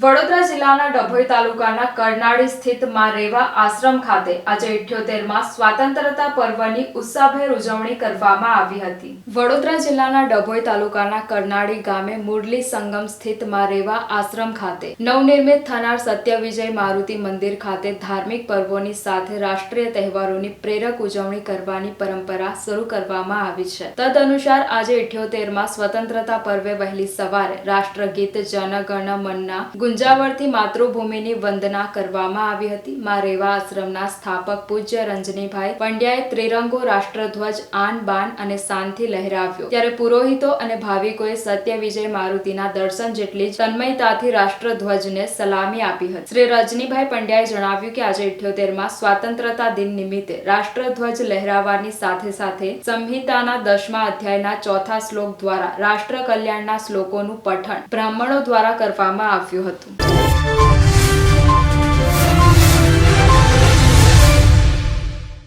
વડોદરા જિલ્લાના ડભોઈ તાલુકાના કરનાળી સ્થિતમાં રેવા આશ્રમ ખાતે આજે ઇઠ્યોતેરમાં સ્વાતંત્રતા પર્વની ઉત્સાહભેર ઉજવણી કરવામાં આવી હતી. વડોદરા જિલ્લાના ડભોઈ તાલુકાના કરનાળી ગામે મુરલી સંગમ સ્થિતમાં રેવા આશ્રમ ખાતે નવનિર્મિત થનાર સત્ય મારુતિ મંદિર ખાતે ધાર્મિક પર્વોની સાથે રાષ્ટ્રીય તહેવારોની પ્રેરક ઉજવણી કરવાની પરંપરા શરૂ કરવામાં આવી છે. તદ અનુસાર આજે ઇઠ્યોતેરમાં સ્વતંત્રતા પર્વે વહેલી સવારે રાષ્ટ્રગીત, જનગણ, મનના ગુંજાવરથી માતૃભૂમિની વંદના કરવામાં આવી હતી. માં રેવા આશ્રમના સ્થાપક પૂજ્ય રંજનીભાઈ પંડ્યાએ ત્રિરંગો, રાષ્ટ્રધ્વજ, આન બાન અને શાનથી લહેરાવ્યો. ત્યારે પુરોહિતો અને ભાવિકોએ સત્ય વિજય મારુતિના દર્શન જેટલી તન્મયતાથી રાષ્ટ્રધ્વજને સલામી આપી હતી. શ્રી રજનીભાઈ પંડ્યાએ જણાવ્યું કે આજે ઇઠ્યોતેરમાં સ્વાતંત્રતા દિન નિમિત્તે રાષ્ટ્રધ્વજ લહેરાવવાની સાથે સાથે સંહિતાના દસમા અધ્યાયના ચોથા શ્લોક દ્વારા રાષ્ટ્ર કલ્યાણના શ્લોકોનું પઠન બ્રાહ્મણો દ્વારા કરવામાં આવ્યું હતું. 我